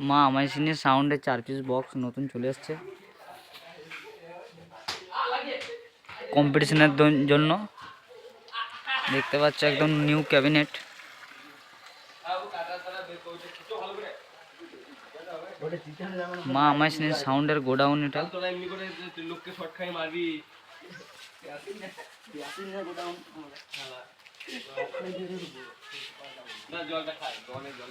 মা, আমায় সিনে সাউন্ডের চার পিস বক্স নতুন চলে এসছে। কম্পিটিশনের জন্য। দেখতে পাচ্ছ একদম নিউ ক্যাবিনেট মা, আমায় সিনে সাউন্ডের গোডাউন এটা। তোরা এমনি করে যে তুই লোককে শর্ট খাই মারবি না জলটা অনেক জল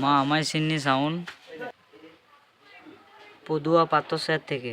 মা আমায় সিন্নি সাউন্ড পদুয়া পাত্র স্যার থেকে।